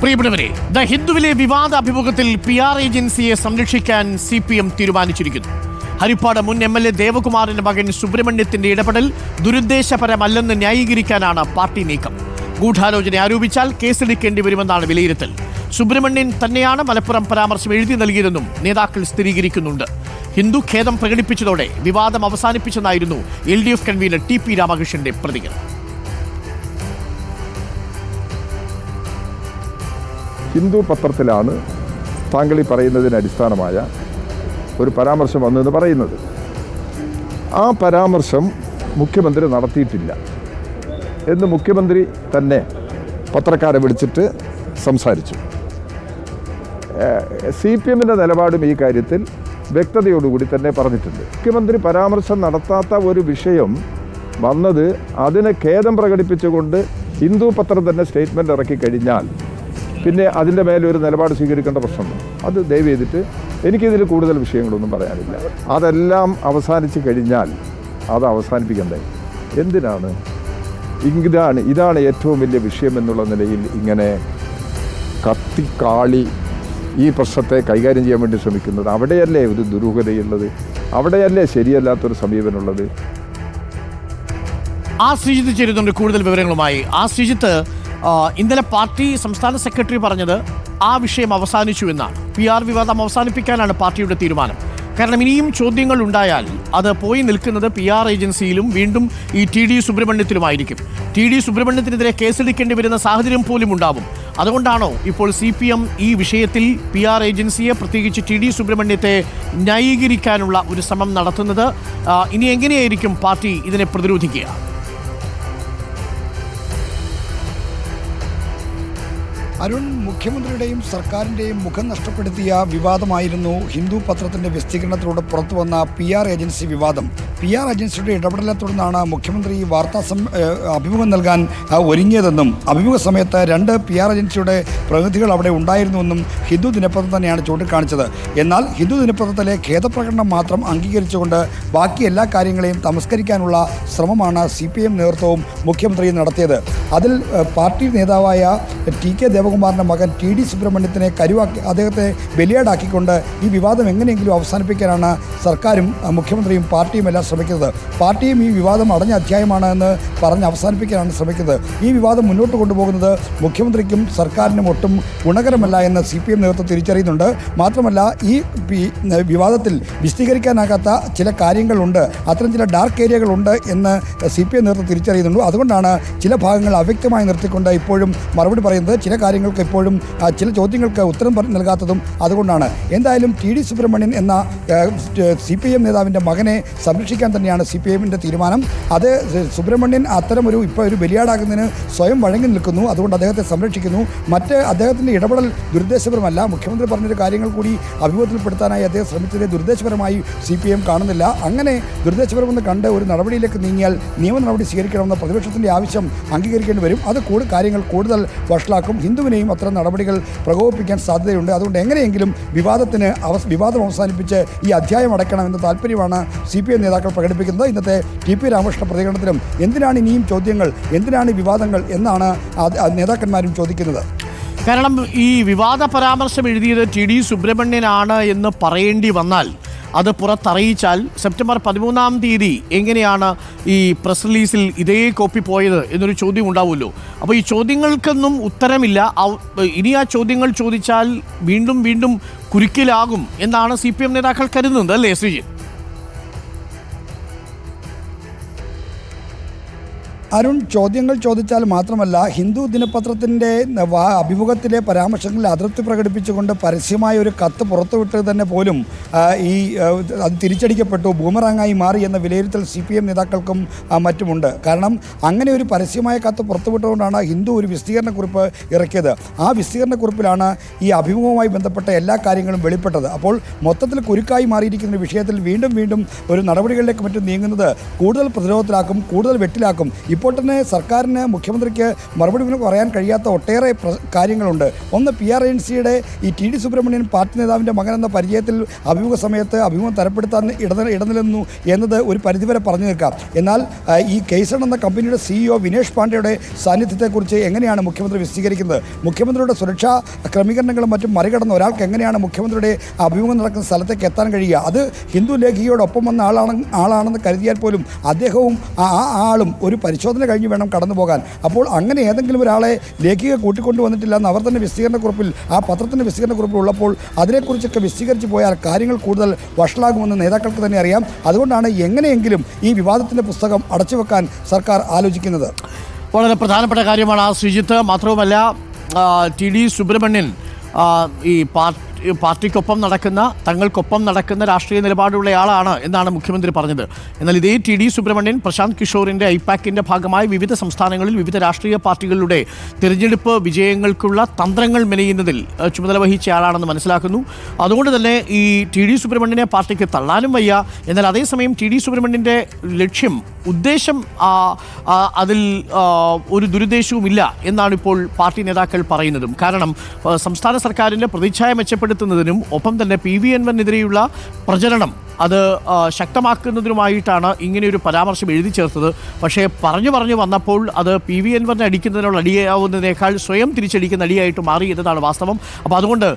പ്രിയപ്പെട്ടവരെ ദ ഹിന്ദുവിലെ വിവാദ അഭിമുഖത്തിൽ പി ആർ ഏജൻസിയെ സംരക്ഷിക്കാൻ സി പി എം തീരുമാനിച്ചിരിക്കുന്നു. ഹരിപ്പാട് മുൻ എം എൽ എ ദേവകുമാറിന്റെ മകൻ സുബ്രഹ്മണ്യത്തിന്റെ ഇടപെടൽ ദുരുദ്ദേശപരമല്ലെന്ന് ന്യായീകരിക്കാനാണ് പാർട്ടി നീക്കം. ഗൂഢാലോചന ആരോപിച്ചാൽ കേസെടുക്കേണ്ടി വരുമെന്നാണ് വിലയിരുത്തൽ. സുബ്രഹ്മണ്യൻ തന്നെയാണ് മലപ്പുറം പരാമർശം എഴുതി നൽകിയതെന്നും നേതാക്കൾ സ്ഥിരീകരിക്കുന്നുണ്ട്. ഹിന്ദു ഖേദം പ്രകടിപ്പിച്ചതോടെ വിവാദം അവസാനിപ്പിച്ചെന്നായിരുന്നു L D F convener T P രാമകൃഷ്ണന്റെ പ്രതികരണം. ഹിന്ദു പത്രത്തിലാണ് താങ്കൾ ഈ പറയുന്നതിന് അടിസ്ഥാനമായ ഒരു പരാമർശം വന്നതെന്ന് പറയുന്നത്. ആ പരാമർശം മുഖ്യമന്ത്രി നടത്തിയിട്ടില്ല. എന്ന് മുഖ്യമന്ത്രി തന്നെ പത്രക്കാരെ വിളിച്ചിട്ട് സംസാരിച്ചു. സി പി എമ്മിന്റെ നിലപാടും ഈ കാര്യത്തിൽ വ്യക്തതയോടുകൂടി തന്നെ പറഞ്ഞിട്ടുണ്ട്. മുഖ്യമന്ത്രി പരാമർശം നടത്താത്ത ഒരു വിഷയം വന്നത് അതിനെ ഖേദം പ്രകടിപ്പിച്ചുകൊണ്ട് ഹിന്ദു പത്രം തന്നെ സ്റ്റേറ്റ്മെന്റ് ഇറക്കി കഴിഞ്ഞാൽ പിന്നെ അതിന്റെ മേലെ ഒരു നിലപാട് സ്വീകരിക്കേണ്ട പ്രശ്നമുണ്ട് അത് ദയവ് ചെയ്തിട്ട് എനിക്കിതിൽ കൂടുതൽ വിഷയങ്ങളൊന്നും പറയാനില്ല. അതെല്ലാം അവസാനിച്ച് കഴിഞ്ഞാൽ അത് അവസാനിപ്പിക്കണ്ടേ? എന്തിനാണ്? ഇതാണ് ഇതാണ് ഏറ്റവും വലിയ വിഷയം എന്നുള്ള നിലയിൽ ഇങ്ങനെ കത്തിക്കാളി ഈ പ്രശ്നത്തെ കൈകാര്യം ചെയ്യാൻ വേണ്ടി ശ്രമിക്കുന്നത്. അവിടെയല്ലേ ഒരു ദുരൂഹതയുള്ളത്? അവിടെയല്ലേ ശരിയല്ലാത്തൊരു സമീപനമുള്ളത്? ആ ശ്രീജിത്ത് ചേരുന്നുണ്ട് കൂടുതൽ വിവരങ്ങളുമായി. ആ ശ്രീജിത്ത് ഇന്നലെ പാർട്ടി സംസ്ഥാന സെക്രട്ടറി പറഞ്ഞത് ആ വിഷയം അവസാനിച്ചു എന്നാണ്. പി ആർ വിവാദം അവസാനിപ്പിക്കാനാണ് പാർട്ടിയുടെ തീരുമാനം. കാരണം ഇനിയും ചോദ്യങ്ങൾ ഉണ്ടായാൽ അത് പോയി നിൽക്കുന്നത് പി ആർ ഏജൻസിയിലും വീണ്ടും ഈ ടി ഡി സുബ്രഹ്മണ്യത്തിലുമായിരിക്കും. ടി ഡി സുബ്രഹ്മണ്യത്തിനെതിരെ കേസെടുക്കേണ്ടി വരുന്ന സാഹചര്യം പോലും ഉണ്ടാവും. അതുകൊണ്ടാണോ ഇപ്പോൾ സി പി എം ഈ വിഷയത്തിൽ പി ആർ ഏജൻസിയെ പ്രത്യേകിച്ച് ടി ഡി സുബ്രഹ്മണ്യത്തെ ന്യായീകരിക്കാനുള്ള ഒരു ശ്രമം നടത്തുന്നത്? ഇനി എങ്ങനെയായിരിക്കും പാർട്ടി ഇതിനെ പ്രതിരോധിക്കുക? അരുൺ മുഖ്യമന്ത്രിയുടെയും സർക്കാരിന്റെയും മുഖം നഷ്ടപ്പെടുത്തിയ വിവാദമായിരുന്നു ഹിന്ദു പത്രത്തിന്റെ വിസ്തീകരണത്തിലൂടെ പുറത്തുവന്ന പി ആർ ഏജൻസി വിവാദം. പി ആർ ഏജൻസിയുടെ ഇടപെടലെ തുടർന്നാണ് മുഖ്യമന്ത്രി വാർത്താ അഭിമുഖം നൽകാൻ ഒരുങ്ങിയതെന്നും അഭിമുഖ സമയത്ത് രണ്ട് പി ആർ ഏജൻസിയുടെ പ്രതിനിധികൾ അവിടെ ഉണ്ടായിരുന്നുവെന്നും ഹിന്ദു ദിനപത്രം തന്നെയാണ് ചൂണ്ടിക്കാണിച്ചത്. എന്നാൽ ഹിന്ദു ദിനപത്രത്തിലെ ഖേദപ്രകടനം മാത്രം അംഗീകരിച്ചുകൊണ്ട് ബാക്കി എല്ലാ കാര്യങ്ങളെയും തമസ്കരിക്കാനുള്ള ശ്രമമാണ് സി പി എം നേതൃത്വവും മുഖ്യമന്ത്രിയും നടത്തിയത്. അതിൽ പാർട്ടി നേതാവായ ടി കെ ദേവകുമാറിന്റെ മകൻ ടി ഡി സുബ്രഹ്മണ്യത്തിനെ കരുവാക്കി അദ്ദേഹത്തെ ബലിയാടാക്കിക്കൊണ്ട് ഈ വിവാദം എങ്ങനെയെങ്കിലും അവസാനിപ്പിക്കാനാണ് സർക്കാരും മുഖ്യമന്ത്രിയും പാർട്ടിയും എല്ലാം ശ്രമിക്കുന്നത്. പാർട്ടിയും ഈ വിവാദം അടഞ്ഞ അധ്യായമാണ് എന്ന് പറഞ്ഞ് അവസാനിപ്പിക്കാനാണ് ശ്രമിക്കുന്നത്. ഈ വിവാദം മുന്നോട്ട് കൊണ്ടുപോകുന്നത് മുഖ്യമന്ത്രിക്കും സർക്കാരിനും ഒട്ടും ഗുണകരമല്ല എന്ന് സി പി എം നേതൃത്വം തിരിച്ചറിയുന്നുണ്ട്. മാത്രമല്ല ഈ വിവാദത്തിൽ വിശദീകരിക്കാനാകാത്ത ചില കാര്യങ്ങളുണ്ട്. അത്തരം ചില ഡാർക്ക് ഏരിയകളുണ്ട് എന്ന് സി പി എം നേതൃത്വം തിരിച്ചറിയുന്നുണ്ട്. അതുകൊണ്ടാണ് ചില ഭാഗങ്ങൾ അവ്യക്തമായി നിർത്തിക്കൊണ്ട് ഇപ്പോഴും മറുപടി പറയുന്നത്. ചില കാര്യങ്ങൾക്ക് ഇപ്പോഴും ചില ചോദ്യങ്ങൾക്ക് ഉത്തരം നൽകാത്തതും അതുകൊണ്ടാണ്. എന്തായാലും ടി ഡി സുബ്രഹ്മണ്യൻ എന്ന സി പി എം നേതാവിന്റെ മകനെ സംരക്ഷിക്കാൻ തന്നെയാണ് സി പി എമ്മിന്റെ തീരുമാനം. അത് സുബ്രഹ്മണ്യൻ അത്തരമൊരു ഇപ്പോൾ ഒരു ബലിയാടാകുന്നതിന് സ്വയം വഴങ്ങി നിൽക്കുന്നു. അതുകൊണ്ട് അദ്ദേഹത്തെ സംരക്ഷിക്കുന്നു. മറ്റ് അദ്ദേഹത്തിന്റെ ഇടപെടൽ ദുരുദ്ദേശപരമല്ല. മുഖ്യമന്ത്രി പറഞ്ഞൊരു കാര്യങ്ങൾ കൂടി അഭിമുഖത്തിൽപ്പെടുത്താനായി അദ്ദേഹം ശ്രമിച്ചതിനെ ദുരുദ്ദേശപരമായി സി പി എം കാണുന്നില്ല. അങ്ങനെ ദുരുദ്ദേശപരമെന്ന് കണ്ട് ഒരു നടപടിയിലേക്ക് നീങ്ങിയാൽ നിയമ നടപടി സ്വീകരിക്കണമെന്ന പ്രതിപക്ഷത്തിന്റെ ആവശ്യം അംഗീകരിക്കേണ്ടി വരും. അത് കൂടുതൽ കാര്യങ്ങൾ കൂടുതൽ വഷളാക്കും. ഹിന്ദുവിനെയും അത്തരം നടപടികൾ പ്രകോപിപ്പിക്കാൻ സാധ്യതയുണ്ട്. അതുകൊണ്ട് എങ്ങനെയെങ്കിലും വിവാദത്തിന് അവ വിവാദം അവസാനിപ്പിച്ച് ഈ അധ്യായം അടയ്ക്കണമെന്ന താല്പര്യമാണ് സി പി എം നേതാക്കൾ പ്രകടിപ്പിക്കുന്നത്. ഇന്നത്തെ ടി പി രാമകൃഷ്ണ പ്രതികരണത്തിലും എന്തിനാണ് ഇനിയും ചോദ്യങ്ങൾ എന്തിനാണ് വിവാദങ്ങൾ എന്നാണ് നേതാക്കന്മാരും ചോദിക്കുന്നത്. കാരണം ഈ വിവാദ പരാമർശം എഴുതിയത് ടി ഡി സുബ്രഹ്മണ്യനാണ് എന്ന് പറയേണ്ടി വന്നാൽ അത് പുറത്തറിയിച്ചാൽ സെപ്റ്റംബർ പതിമൂന്നാം തീയതി എങ്ങനെയാണ് ഈ പ്രസ് റിലീസിൽ ഇതേ കോപ്പി പോയത് എന്നൊരു ചോദ്യം ഉണ്ടാവുമല്ലോ. അപ്പോൾ ഈ ചോദ്യങ്ങൾക്കൊന്നും ഉത്തരമില്ല. ഇനി ആ ചോദ്യങ്ങൾ ചോദിച്ചാൽ വീണ്ടും വീണ്ടും കുരുക്കിലാകും എന്നാണ് സി പി എം നേതാക്കൾ കരുതുന്നത് അല്ലേ ശ്രീജിത്ത്? അരുൺ ചോദ്യങ്ങൾ ചോദിച്ചാൽ മാത്രമല്ല ഹിന്ദു ദിനപത്രത്തിന്റെ അഭിമുഖത്തിലെ പരാമർശങ്ങളിൽ അതൃപ്തി പ്രകടിപ്പിച്ചുകൊണ്ട് പരസ്യമായ ഒരു കത്ത് പുറത്തുവിട്ടത് തന്നെ പോലും ഈ അത് തിരിച്ചടിക്കപ്പെട്ടു ബൂമറാങ്ങായി മാറി എന്ന വിലയിരുത്തൽ സി പി എം നേതാക്കൾക്കും മറ്റുമുണ്ട്. കാരണം അങ്ങനെ ഒരു പരസ്യമായ കത്ത് പുറത്തുവിട്ടുകൊണ്ടാണ് ഹിന്ദു ഒരു വിശദീകരണക്കുറിപ്പ് ഇറക്കിയത്. ആ വിശദീകരണക്കുറിപ്പിലാണ് ഈ അഭിമുഖവുമായി ബന്ധപ്പെട്ട എല്ലാ കാര്യങ്ങളും വെളിപ്പെട്ടത്. അപ്പോൾ മൊത്തത്തിൽ കുരുക്കായി മാറിയിരിക്കുന്ന വിഷയത്തിൽ വീണ്ടും വീണ്ടും ഒരു നടപടികളിലേക്ക് മറ്റും നീങ്ങുന്നത് കൂടുതൽ പ്രതിരോധത്തിലാക്കും കൂടുതൽ വെട്ടിലാക്കും. ഇപ്പോൾ തന്നെ സർക്കാരിന് മുഖ്യമന്ത്രിക്ക് മറുപടി പറയാൻ കഴിയാത്ത ഒട്ടേറെ കാര്യങ്ങളുണ്ട്. ഒന്ന് പി ആർ ഏജൻസിയുടെ ഈ ടി ഡി സുബ്രഹ്മണ്യൻ പാർട്ടി നേതാവിന്റെ മകൻ എന്ന പരിചയത്തിൽ അഭിമുഖ സമയത്ത് അഭിമുഖം തരപ്പെടുത്താൻ ഇടനില ഇടനിലെന്നു എന്നത് ഒരു പരിധിവരെ പറഞ്ഞു നിൽക്കാം എന്നാൽ ഈ കേസൺ എന്ന കമ്പനിയുടെ സിഇഒ വിനേഷ് പാണ്ഡെയുടെ സാന്നിധ്യത്തെക്കുറിച്ച് എങ്ങനെയാണ് മുഖ്യമന്ത്രി വിശദീകരിക്കുന്നത്? മുഖ്യമന്ത്രിയുടെ സുരക്ഷാ ക്രമീകരണങ്ങളും മറ്റും മറികടന്ന് ഒരാൾക്ക് എങ്ങനെയാണ് മുഖ്യമന്ത്രിയുടെ അഭിമുഖം നടക്കുന്ന സ്ഥലത്തേക്ക് എത്താൻ കഴിയുക? അത് ഹിന്ദു ലേഖിയോടൊപ്പം വന്ന ആളാണ് ആളാണെന്ന് കരുതിയാൽ പോലും അദ്ദേഹവും ആ ആളും ഒരു പരിശോധന കഴിഞ്ഞ് വേണം കടന്നു പോകാൻ. അപ്പോൾ അങ്ങനെ ഏതെങ്കിലും ഒരാളെ ലേഖിക കൂട്ടിക്കൊണ്ടു വന്നിട്ടില്ല എന്ന് അവർ തന്നെ വിശദീകരണക്കുറിപ്പിൽ ആ പത്രത്തിന്റെ വിശദീകരണക്കുറിപ്പിൽ ഉള്ളപ്പോൾ അതിനെക്കുറിച്ചൊക്കെ വിശദീകരിച്ച് പോയാൽ കാര്യങ്ങൾ കൂടുതൽ വഷളാകുമെന്ന് നേതാക്കൾക്ക് തന്നെ അറിയാം. അതുകൊണ്ടാണ് എങ്ങനെയെങ്കിലും ഈ വിവാദത്തിന്റെ പുസ്തകം അടച്ചു വെക്കാൻ സർക്കാർ ആലോചിക്കുന്നത്. വളരെ പ്രധാനപ്പെട്ട കാര്യമാണ് ആ ശ്രീജിത്ത്. മാത്രവുമല്ല ടി ഡി സുബ്രഹ്മണ്യൻ ഈ പാർട്ടി പാർട്ടിക്കൊപ്പം നടക്കുന്ന തങ്ങൾക്കൊപ്പം നടക്കുന്ന രാഷ്ട്രീയ നിലപാടുള്ളയാളാണ് എന്നാണ് മുഖ്യമന്ത്രി പറഞ്ഞത്. എന്നാൽ ഇതേ ടി ഡി സുബ്രഹ്മണ്യൻ പ്രശാന്ത് കിഷോറിന്റെ ഐപാക്കിന്റെ ഭാഗമായി വിവിധ സംസ്ഥാനങ്ങളിൽ വിവിധ രാഷ്ട്രീയ പാർട്ടികളുടെ തിരഞ്ഞെടുപ്പ് വിജയങ്ങൾക്കുള്ള തന്ത്രങ്ങൾ മെനയുന്നതിൽ ചുമതല വഹിച്ചയാളാണെന്ന് മനസ്സിലാക്കുന്നു. അതുകൊണ്ട് തന്നെ ഈ ടി ഡി സുബ്രഹ്മണ്യനെ പാർട്ടിക്ക് തള്ളാനും വയ്യ. എന്നാൽ അതേസമയം ടി ഡി സുബ്രഹ്മണ്യന്റെ ലക്ഷ്യം ഉദ്ദേശം അതിൽ ഒരു ദുരുദ്ദേശവുമില്ല എന്നാണ് ഇപ്പോൾ പാർട്ടി നേതാക്കൾ പറയുന്നതും. കാരണം സംസ്ഥാന സർക്കാരിന്റെ പ്രതിച്ഛായ മെച്ചപ്പെടുത്തുന്നതിനും ഒപ്പം തന്നെ പി വി എൻവനെതിരെയുള്ള പ്രചരണം അത് ശക്തമാക്കുന്നതിനുമായിട്ടാണ് ഇങ്ങനെയൊരു പരാമർശം എഴുതി ചേർത്തത്. പക്ഷേ പറഞ്ഞു പറഞ്ഞു വന്നപ്പോൾ അത് പി വി എൻവറിനെ അടിക്കുന്നതിനുള്ള അടിയാവുന്നതിനേക്കാൾ സ്വയം തിരിച്ചടിക്കുന്ന അടിയായിട്ട് മാറി എന്നതാണ് വാസ്തവം. അപ്പോൾ അതുകൊണ്ട്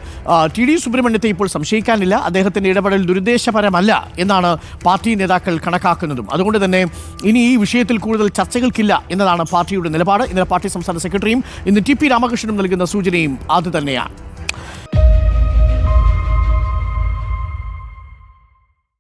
ടി ഡി സുബ്രഹ്മണ്യത്തെ ഇപ്പോൾ സംശയിക്കാനില്ല. അദ്ദേഹത്തിന്റെ ഇടപെടൽ ദുരുദ്ദേശപരമല്ല എന്നാണ് പാർട്ടി നേതാക്കൾ കണക്കാക്കുന്നതും. അതുകൊണ്ട് തന്നെ ഇനി ഈ വിഷയത്തിൽ കൂടുതൽ ചർച്ചകൾക്കില്ല എന്നതാണ് പാർട്ടിയുടെ നിലപാട്. ഇന്നലെ പാർട്ടി സംസ്ഥാന സെക്രട്ടറിയും ഇന്ന് ടി പി രാമകൃഷ്ണനും നൽകുന്ന സൂചനയും അത് തന്നെയാണ്.